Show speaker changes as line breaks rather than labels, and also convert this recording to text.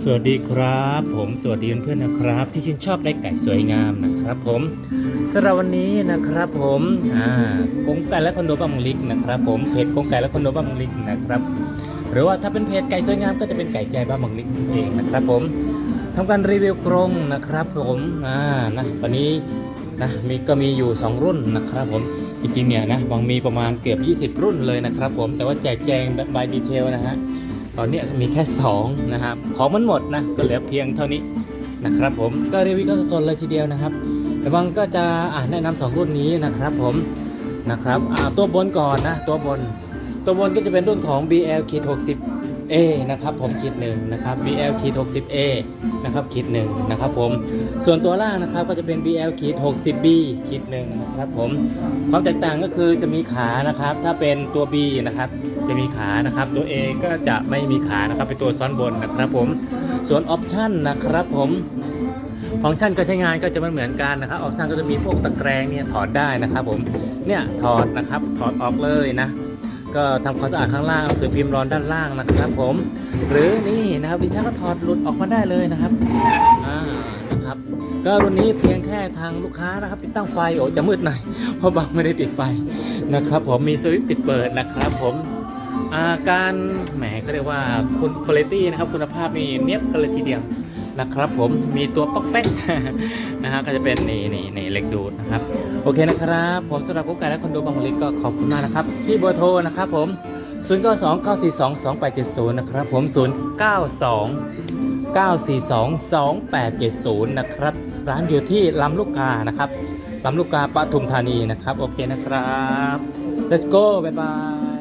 สวัสดีครับ ผมสวัสดีเพื่อนๆนะครับ ที่ชื่นชอบในไก่สวยงามนะครับ ผมสำหรับวันนี้นะครับ ผมอ่ากงไก่และคอนโดบังลิกนะครับ ผมเพจกงไก่และคอนโดบังลิกนะครับ หรือว่าถ้าเป็นเพจไก่สวยงามก็จะเป็นไก่ใจบ้านบังลิกเองนะครับ ผมทำการรีวิวกรงนะครับ ผมอ่านะวันนี้นะมีก็มีอยู่ 2 รุ่นนะครับ ผมจริงๆเนี่ยนะบางมีประมาณเกือบ 20 รุ่นเลยนะครับ ผมแต่ว่าแจกแจงแบบบายดีเทลนะฮะ ตอนนี้มีแค่ 2 นะครับ ของมันหมดนะ ก็เหลือเพียงเท่านี้นะครับผม ก็รีวิวก็สดๆเลยทีเดียวนะครับแต่บางก็จะอ่าแนะนำสองรุ่นนี้นะครับผม นะครับตัวบนก่อนนะ ตัวบน ตัวบนก็จะเป็นรุ่นของ BL ขีด60 A นะครับผมขีดหนึ่งนะครับ BL ขีด 60 A นะครับขีดหนึ่งนะครับผมส่วนตัวล่างนะครับก็จะเป็น BL ขีด 60 B ขีดหนึ่งนะครับผมความแตกต่างก็คือจะมีขานะครับถ้าเป็นตัว B นะครับจะมีขานะครับตัว A ก็จะไม่มีขานะครับเป็นตัวซ้อนบนนะครับผมส่วนออปชันนะครับผมฟังก์ชันการใช้งานก็จะไม่เหมือนกันนะครับออปชันก็จะมีพวกตะแกรงเนี่ยถอดได้นะครับผมเนี่ยถอดนะครับถอดออกเลยนะ ก็ทำความสะอาดข้างล่างเอาสือพิมพ์ร้อนด้านล่างนะครับ ผม หรือนี่นะครับดิฉันก็ถอดหลุดออกมาได้เลยนะครับอ่านะครับ ก็รุ่นนี้เพียงแค่ทางลูกค้านะครับ ติดตั้งไฟโอ้จะมืดหน่อยเพราะบางไม่ได้ติดไฟนะครับ ผมมีสวิตช์ปิดเปิดนะครับ ผมอาการแหมก็เรียกว่าคุณคุณภาพนะครับ คุณภาพนี่เนี้ยบกันเลยทีเดียวนะครับ ผมมีตัวป๊อกแป๊กนะฮะก็จะเป็นนี่นี่นี่เล็กดูดนะครับ โอเคนะครับ ผมสำหรับกุ๊กไก่และคอนโดบางมะลิก็ขอบคุณมากนะครับ ที่เบอร์โทรนะครับผม 0 9 2 9 4 2 2 8 7 0 นะครับผม 0 9 2 9422870 นะครับ ร้านอยู่ที่ลำลูกกานะครับลำลูกกาปทุมธานีนะครับ โอเคนะครับ let's go บ๊ายบาย